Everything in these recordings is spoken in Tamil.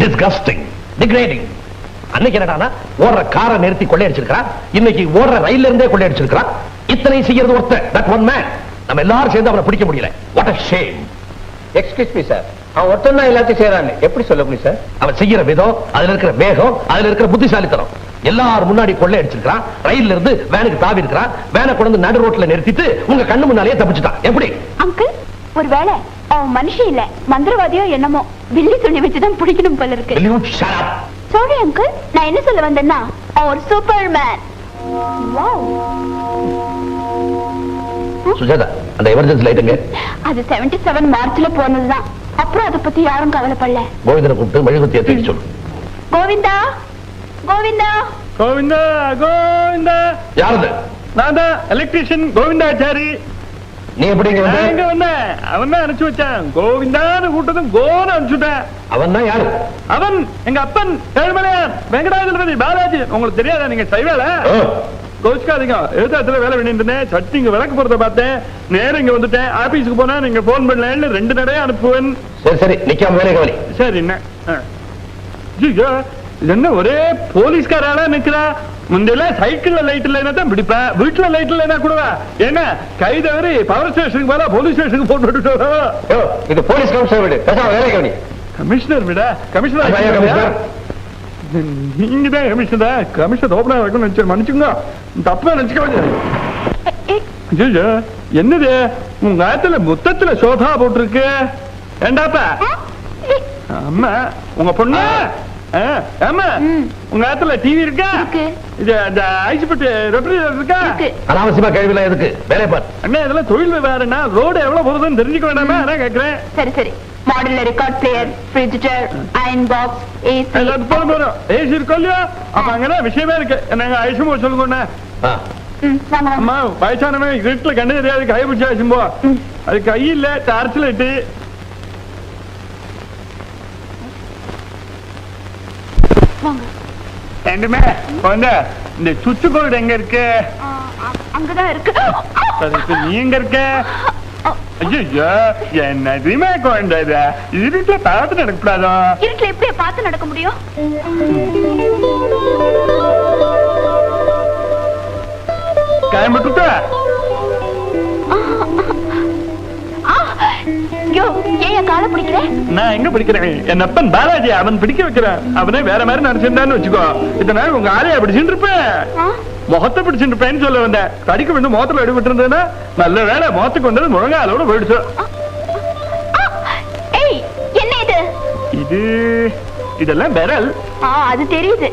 டிஸ்கஸ்டிங் டிகிரேடிங் அன்னைக்கு என்னடானா ஓடுற காரை நிறுத்தி கொள்ளையடிச்சிருக்கிறான். இன்னைக்கு ஓடுற ரயில்ல இருந்தே கொள்ளையடிச்சிருக்கிறான். இத்தனை செய்யறது ஒருத்தன் தட் ஒன் மேன் நம்ம எல்லாரும் சேர்ந்து அவனை பிடிக்க முடியல. What a shame excuse me sir அவன் ஒருத்தன் தான் எல்லாத்தையும் செய்யறான்னு எப்படி சொல்ல முடியும் சார் அவன் செய்யற விதம் அதுல இருக்கிற வேகம் அதுல இருக்கிற புத்திசாலித்தனம். எல்லாரும் முன்னாடி கொள்ளை அடிச்சிருக்கான் ரயில்ல இருந்து வேனுக்கு தாவி இருக்கிறான். வேனை கொண்டு வந்து நடு ரோட்ல நிறுத்திட்டு உங்க கண்ணு முன்னாலேயே தப்பிச்சுட்டான். எப்படி? அங்கிள் ஒருவேளை அவன் மனுஷன் இல்ல மந்திரவாதியோ என்னமோ. வில்லி சொல்லி வச்சுதான் பிடிக்கணும் போல இருக்கு? சாரி அங்கிள் நான் என்ன சொல்ல வந்தேன்னா ஒரு சூப்பர் மேன் சுஜாதா அந்த எமர்ஜென்சி லைட்டுங்க அது 77 செவன் மார்ச்ல போனதுதான். அப்புறம் அதை பத்தி யாரும் கவலைப்படல. கோவிந்தனை கூப்பிட்டு மெழுகுத்தியை தேடி சொல்லு. கோவிந்தா கோவிந்தா. கோவிந்தா கோவிந்தா. யாரது? நான் தான் எலக்ட்ரிஷியன் கோவிந்தாச்சாரி. நீ எப்படி இங்க நான் எங்க வந்த வந்தேன். அவன் தான் அனுப்பிச்சு வச்சான். கோவிந்தான்னு கூட்டதும் கோன்னு அனுப்பிச்சுட்டேன் அவன் தான் யாரு? அவன் எங்க அப்பன் ஏழுமலையான் வெங்கடாஜலபதி பாலாஜி. உங்களுக்கு தெரியாதா? நீங்க செய்வேல ஓ, கோச்சுக்காதீங்க. எழுத்தாத்துல வேலை பண்ணிட்டு இருந்தேன். சட்டி இங்க விளக்கு போறத பார்த்தேன். நேரம் இங்க வந்துட்டேன். ஆபீஸ்க்கு போனா நீங்க போன் பண்ணலன்னு ரெண்டு நடையா அனுப்புவேன். சரி சரி. நிக்காம வேலை கவனி சரி என்ன? ஆ. ஐயோ, இது என்ன ஒரே போலீஸ்காராளா நிக்கிறா? முந்தையெல்லாம் சைக்கிள்ல லைட் இல்லைன்னா தான் பிடிப்பேன் வீட்டுல லைட் இல்லைன்னா கூடவா என்ன? கை தவறி பவர் ஸ்டேஷனுக்கு போல போலீஸ் ஸ்டேஷனுக்கு போட்டு விட்டுட்டோ யோ, இது போலீஸ் கமிஷனர் வீடு? வேலை கவனி. கமிஷனர் விட? கமிஷனர் ஐயா, கமிஷனர். நீங்க தான் கமிஷனர் கமிஷனர் ஓபனா இருக்கும்னு நினைச்சு மன்னிச்சுங்க தப்பா நினைச்சுக்க என்னது? உங்க ஆத்துல முத்தத்துல சோதா போட்டிருக்கு. ஏண்டாப்பா? அம்மா உங்க பொண்ணு? ஆமா. உங்க ஆத்துல டிவி இருக்கா? இருக்கு. இது அந்த ஐஸ்பட்டு ரெஃப்ரிஜரேட்டர் இருக்கா? இருக்கு. அனாவசியமா கேள்விலாம் எதுக்கு? வேலை பார். அண்ணா இதெல்லாம் தொழில் விவகாரம்னா ரோடு எவ்வளவு போகுதுன்னு தெரிஞ்சுக்க வேண்டாமா? அதான் கேக்குறேன். சரி சரி. Model record player fridge iron box AC எல்லாத்துக்கும் போதும் போதும். ஏசி இருக்கோ இல்லையா? அப்ப அங்கதான் விஷயமே இருக்கு. நாங்க ஐசுமோ சொல்லுங்க ஆ, ம் வாங்க வாங்க. அம்மா வயசானவன் இருட்டுல கண்ணு தெரியாது கை பிடிச்சா ஐசும்போ அது கை இல்ல டார்ச் லைட்டு ரெண்டுமே வந்து இந்த சுச்சு கோடு எங்க இருக்கு? அங்கதான் இருக்கு. நீ எங்க இருக்க? ஐயோ என்னதுமே குழந்தை இருட்டுல பார்த்து நடக்கூடாதோ இருட்டுல எப்படி பார்த்து நடக்க முடியும்? காயம்பட்டுட்டா ஆ, ஐயோ ஏன் காலை பிடிக்கிற நான் எங்க பிடிக்கிறேன்? என் அப்பன் பாலாஜி அவன் பிடிக்க வைக்கிறான். அவனே வேற மாதிரி நினைச்சிருந்தான்னு வச்சுக்கோ. இத்தனை உங்க ஆளையா பிடிச்சுட்டு இருப்பேன் முகத்தை பிடிச்சுட்டு இருப்பேன்னு சொல்ல வந்தேன். தடிக்க வந்து முகத்துல இருந்தேன்னா நல்ல வேலை முகத்துக்கு வந்தது முழங்காலோட போயிடுச்சு. என்ன இது? இது இதெல்லாம் விரல். ஆ அது தெரியுது.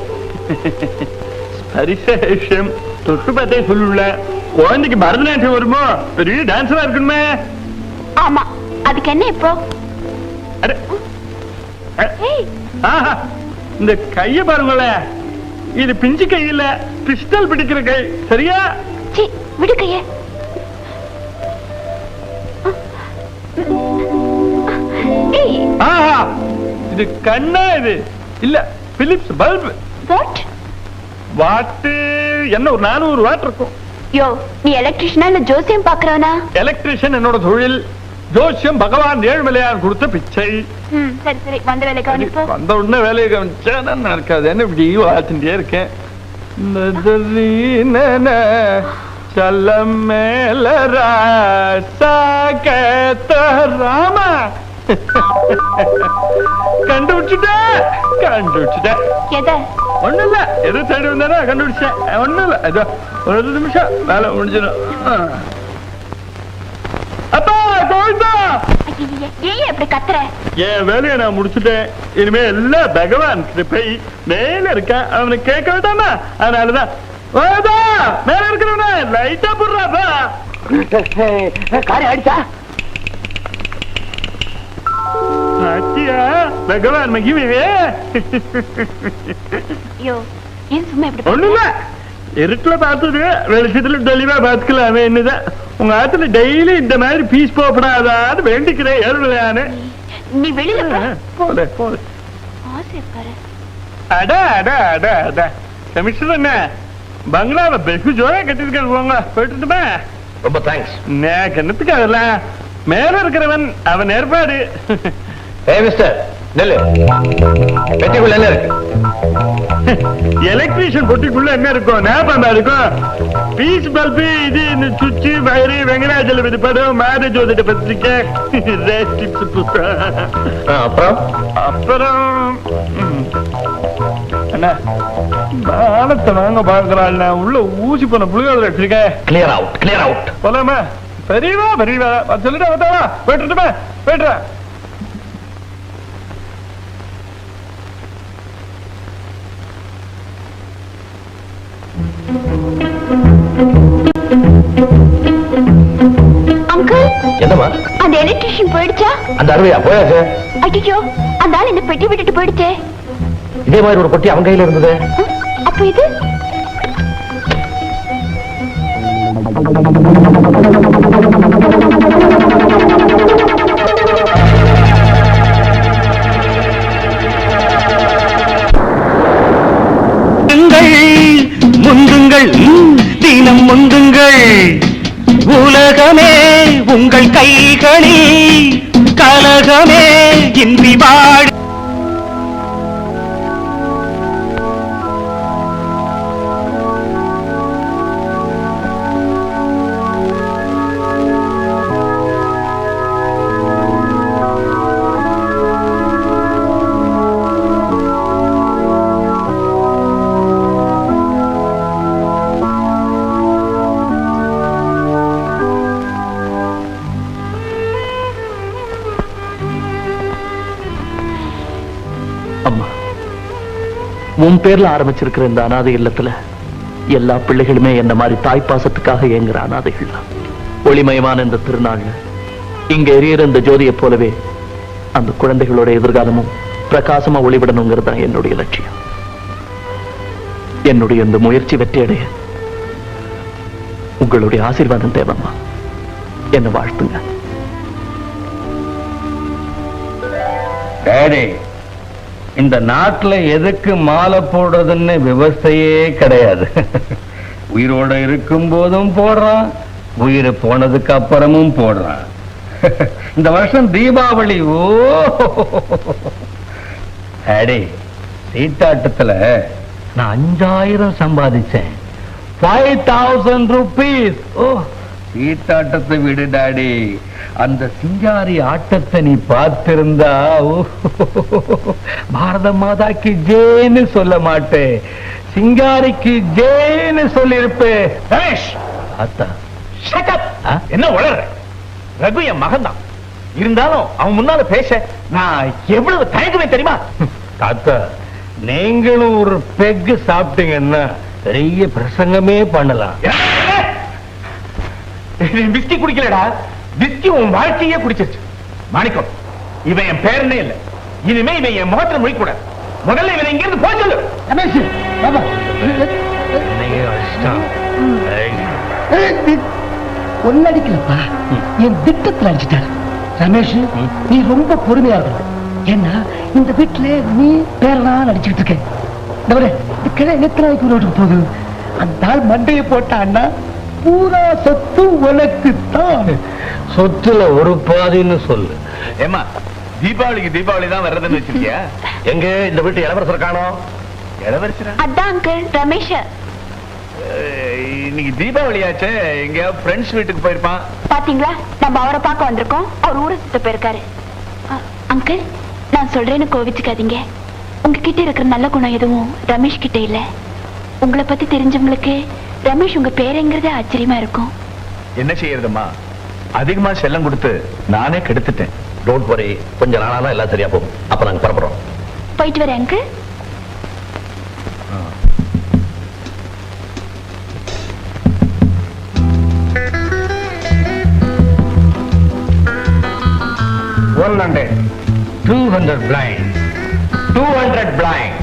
பரிசேஷம் தொட்டு பார்த்தே சொல்லுல. குழந்தைக்கு பரதநாட்டியம் வருமோ? பெரிய டான்ஸரா இருக்கணுமே. ஆமா. அதுக்கு என்ன இப்போ? இந்த கைய பாருங்களேன் இது பிஞ்சு கை இல்ல பிஸ்டல் பிடிக்கிற கை. சரியா? விடு கைய. இது கண்ணா இது. இல்ல பிலிப்ஸ் பல்ப் வாட் வாட்டு. என்ன ஒரு நானூறு வாட் இருக்கும். யோ நீ எலக்ட்ரிஷியனா இல்ல ஜோசியம் பாக்குறவனா எலக்ட்ரிஷியன் என்னோட தொழில். ஜோசியம் பகவான் ஏழுமலையான் கொடுத்த பிச்சை. வந்த வந்த உடனே வேலையை கவனிச்சா நான் நடக்காது? என்ன இப்படி வாழ்த்துட்டே இருக்கேன்? சல்லம் மேல ராமா. கண்டுபிடிச்சுட்டேன் கண்டுபிடிச்சுட்டேன் எதை? ஒண்ணும் இல்ல எது தேடி வந்தானோ கண்டுபிடிச்சேன். ஒண்ணும் இல்ல ஒரு நிமிஷம் வேலை முடிஞ்சிடும். கோவிந்தா ஏன் இப்படி கத்துற? என் வேலையை நான் முடிச்சுட்டேன். இனிமே எல்லாம் பகவான் கிருபை மேல இருக்க அவனை கேட்க வேண்டாமா அதனாலதான். வாடா, மேல இருக்கிறவன லைட்டா போடுறாப்பா. காரி அடிச்சா? அத்தியா பகவான் மகிமையே. யோ ஏன் சும்மா இப்படி இருட்டுல பார்த்தது வெளிச்சத்துல தெளிவா பார்த்துக்கலாமே என்னதான். உங்க ஆத்துல டெய்லி இந்த மாதிரி பீஸ் போகப்படாதான்னு வேண்டிக்கிறேன் ஏழுலையானு நீ வெளியில போ. போல போல அட அட அட அட. கமிஷனர் என்ன? பங்களாவை வெகு ஜோரா கட்டிருக்காரு போங்க. போயிட்டுமா ரொம்ப தேங்க்ஸ் நான் கிணத்துக்கு அதெல்லாம் மேல இருக்கிறவன் அவன் ஏற்பாடு. ஏ மிஸ்டர் நெல்லு. பெட்டிக்குள்ள என்ன இருக்கு? எலக்ட்ரீஷியன் பொட்டிக்குள்ள என்ன இருக்கும்? ஞாபகம் இருக்கும். பீஸ் பல்பு இது இந்த சுவிட்ச் வயரு வெங்கடாஜலம் படம் மேரேஜ் வந்துட்டு பத்திரிக்கை. அப்புறம்? அப்புறம். அண்ணா மானத்தை வாங்க பாக்குறாள் உள்ள ஊசி போன புளியோதரை வச்சிருக்கேன் கிளியர் அவுட் கிளியர் அவுட் போலாமா? பெரியவா பெரியவா. சொல்லிட்டு வந்தாவா போயிட்டுமா போயிட்டுறேன் அங்கிள் அந்த எலக்ட்ரிஷியன் போயிடுச்சா? அந்த அருமையா போயாச்சு. ஐயோ அந்த ஆள் இந்த பெட்டி விட்டுட்டு போயிடுச்சே. இதே மாதிரி ஒரு பொட்டி அவன் கையில இருந்தது. அப்ப இது? உலகமே உங்கள் கைகளில். கலகமே இன்றி வா உன் பேர்ல ஆரம்பிச்சிருக்கிற இந்த அனாதை இல்லத்துல எல்லா பிள்ளைகளுமே என்ன மாதிரி தாய் பாசத்துக்காக ஏங்குற அனாதைகள் தான். ஒளிமயமான இந்த திருநாள்ல இங்க எரியற இந்த ஜோதியை போலவே அந்த குழந்தைகளோட எதிர்காலமும் பிரகாசமா ஒளிவிடணுங்கிறது தான் என்னுடைய லட்சியம். என்னுடைய இந்த முயற்சி வெற்றியடைய உங்களுடைய ஆசீர்வாதம் தேவம்மா. என்ன வாழ்த்துங்க. டேடி இந்த நாட்டுல எதுக்கு மாலை போடுறதுன்னு விவசாயே கிடையாது. உயிரோட இருக்கும் போதும் போடுறான் உயிர் போனதுக்கு அப்புறமும் போடுறான். இந்த வருஷம் தீபாவளி ஓ! அடே சீட்டாட்டத்துல நான் அஞ்சாயிரம் சம்பாதிச்சேன். Five thousand rupees oh! சீட்டாட்டத்தை விடு டாடி. அந்த சிங்காரி ஆட்டத்தை நீ பார்த்திருந்தா பாரத மாதாக்கு ஜேன்னு சொல்ல மாட்டேன். சிங்காரிக்கு ஜேன்னு சொல்லியிருப்பே ரமேஷ்! அத்தா? என்ன வளர்ற ரகு என் மகன் தான் இருந்தாலும் அவன் முன்னால பேச நான் எவ்வளவு தயங்குவேன் தெரியுமா? தாத்தா நீங்களும் ஒரு பெக்கு சாப்பிட்டீங்கன்னா பெரிய பிரசங்கமே பண்ணலாம். விஸ்கி குடிக்கலடா. விஸ்கி உன் வாழ்க்கையே குடிச்சிருச்சு. மாணிக்கம் இவன் என் பேரனே இல்ல. இனிமே இவன் என் முகத்துல முடிக்கூடாது முதல்ல இவன் இங்க இருந்து போய் சொல்லு. ஒன்னடிக்கலப்பா என் திட்டத்துல அடிச்சிட்டாரு. ரமேஷ் நீ ரொம்ப பொறுமையா இருக்கணும். ஏன்னா இந்த வீட்டுல நீ பேரனா நடிச்சுக்கிட்டு இருக்க இந்த எத்தனை ரோட்டுக்கு போகுது? அந்த ஆள் மண்டையை போட்டான்னா பூரா சொத்து உனக்கு தான் சொத்துல ஒரு பாதின்னு சொல்லு. ஏமா தீபாவளிக்கு தீபாவளி தான் வர்றதுன்னு வச்சிருக்கியா? எங்க இந்த வீட்டு இளவரசர் காணோம்? இளவரசரா? அதான் அங்கிள் ரமேஷ். இன்னைக்கு தீபாவளி ஆச்சே. எங்க ஃப்ரெண்ட்ஸ் வீட்டுக்கு போயிருப்பான். பாத்தீங்களா? நம்ம அவரை பார்க்க வந்திருக்கோம். அவர் ஊரை சுத்த போயிருக்காரு. அங்கிள் நான் சொல்றேன்னு கோவிச்சுக்காதீங்க. உங்ககிட்ட இருக்கிற நல்ல குணம் எதுவும் ரமேஷ் கிட்ட இல்ல. உங்களை பத்தி தெரிஞ்சவங்களுக்கு ரமேஷ் உங்க பேருங்கிறதே ஆச்சரியமா இருக்கும். என்ன செய்யறதுமா அதிகமா செல்லம் கொடுத்து நானே கெடுத்துட்டேன். டோன்ட் வரி கொஞ்ச நாளானா எல்லாம் சரியா போகும். அப்ப நாங்க புறப்படுறோம். போயிட்டு வரேன் uncle one hundred two hundred blind two hundred blind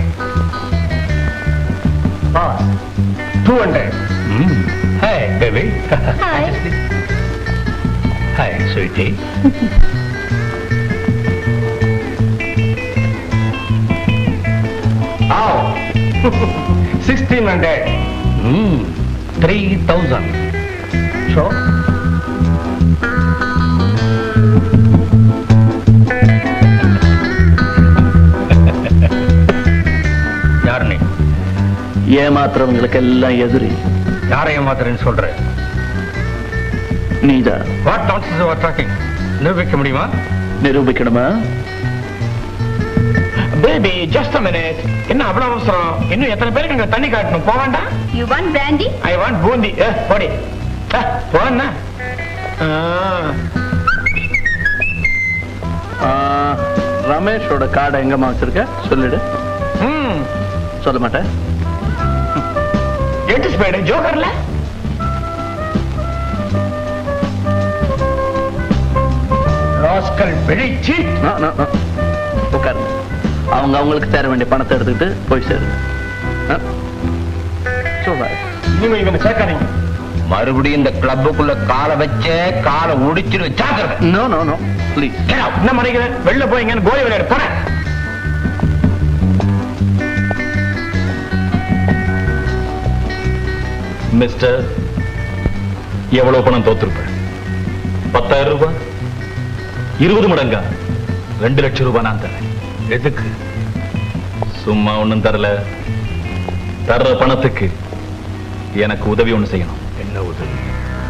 two hundred Hi, baby. Hi. Hi, sweetie. Ow! Sixteen hundred. Hmm. Three thousand. Sure. ஏமாத்துறவங்களுக்கு எல்லாம் எதிரி யாரை ஏமாத்துறேன்னு சொல்ற? நீதான் வாட் நான்சென்ஸ் ஆர் டாக்கிங் நிரூபிக்க முடியுமா? நிரூபிக்கணுமா? Baby just a minute. என்ன அவ்வளவு அவசரம்? இன்னும் எத்தனை பேருக்கு அங்க தண்ணி காட்டணும்? போக வேண்டாம். You want brandy I want boondi. ஏ போடி. போன ஆ, ரமேஷோட கார்டை எங்கம்மா வச்சிருக்க? சொல்லிடு. ம். சொல்ல மாட்டேன். எட்டு ஸ்பேடு ஜோக்கர்ல? Rascal no. உட்காருங்க. அவங்க அவங்களுக்கு சேர வேண்டிய பணத்தை எடுத்துக்கிட்டு போய் சேரு. இனிமே சேர்க்காதீங்க. மறுபடியும் இந்த கிளப்புக்குள்ள காலை வச்ச காலை உடிச்சிரு. ஜாக்கிரதை. No no no please Get out. என்ன மறைக்கிறேன் வெளில போய்ங்கன்னு கோலி விளையாடு போறேன். மிஸ்டர் எவ்வளவு பணம் தோத்துருப்ப பத்தாயிரம் ரூபாய் இருபது மடங்கா? ரெண்டு லட்சம் ரூபாய் நான் தரேன். எதுக்கு? சும்மா ஒண்ணும் தரல. தர்ற பணத்துக்கு எனக்கு உதவி ஒண்ணு செய்யணும். என்ன உதவி.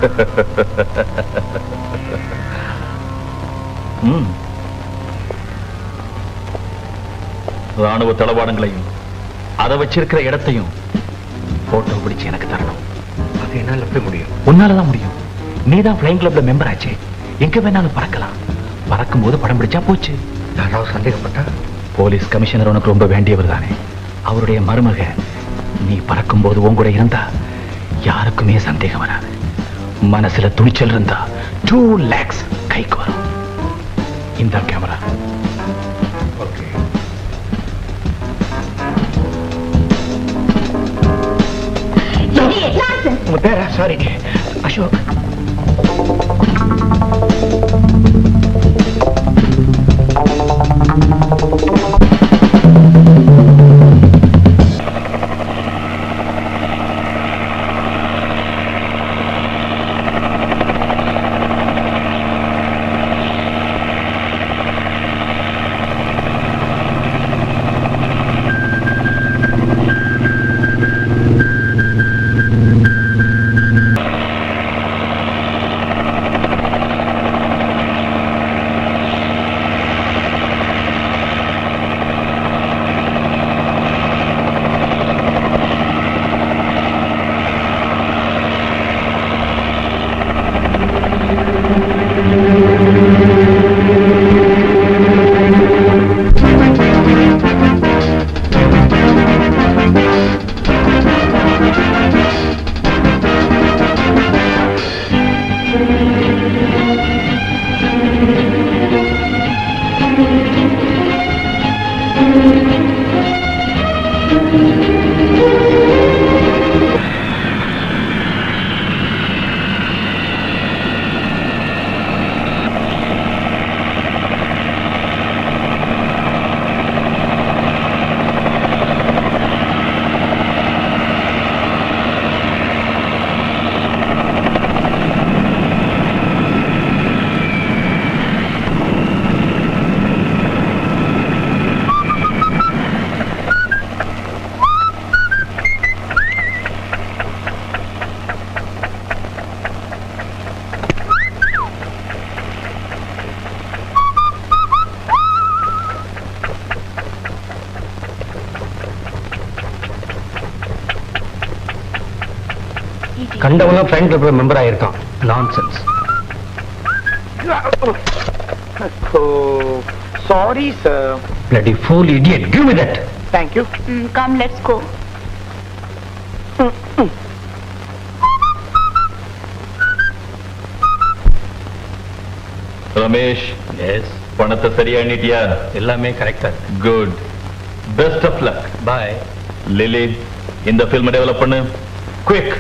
ராணுவ தளவாடங்களையும் அதை வச்சிருக்கிற இடத்தையும் போட்டோ பிடிச்சு எனக்கு தரணும். அது என்னால எப்படி முடியும்? உன்னால தான் முடியும். நீ தான் ஃப்ளைங் கிளப்ல மெம்பர் ஆச்சு. எங்க வேணாலும் பறக்கலாம். பறக்கும் போது படம் பிடிச்சா போச்சு. யாராவது சந்தேகப்பட்டா? போலீஸ் கமிஷனர் உனக்கு ரொம்ப வேண்டியவர் தானே. அவருடைய மருமக நீ பறக்கும் போது உன் கூட இருந்தா யாருக்குமே சந்தேகம் வராது. மனசுல துணிச்சல் இருந்தா டூ லேக்ஸ் கைக்கு வரும். இந்த கேமரா ஓகே உங்க பேரா? சாரி அசோக். கண்டவங்க ஃப்ரெண்ட் கிளப்ல member ஆயிருக்கான். Nonsense sorry sir bloody fool idiot. Give me that. Thank you come let's go Ramesh yes பணத்தை சரியா எண்ணிட்டியா? எல்லாமே கரெக்டா good best of luck bye Lily இந்த ஃபில்ம் டெவலப் பண்ணு. குவிக்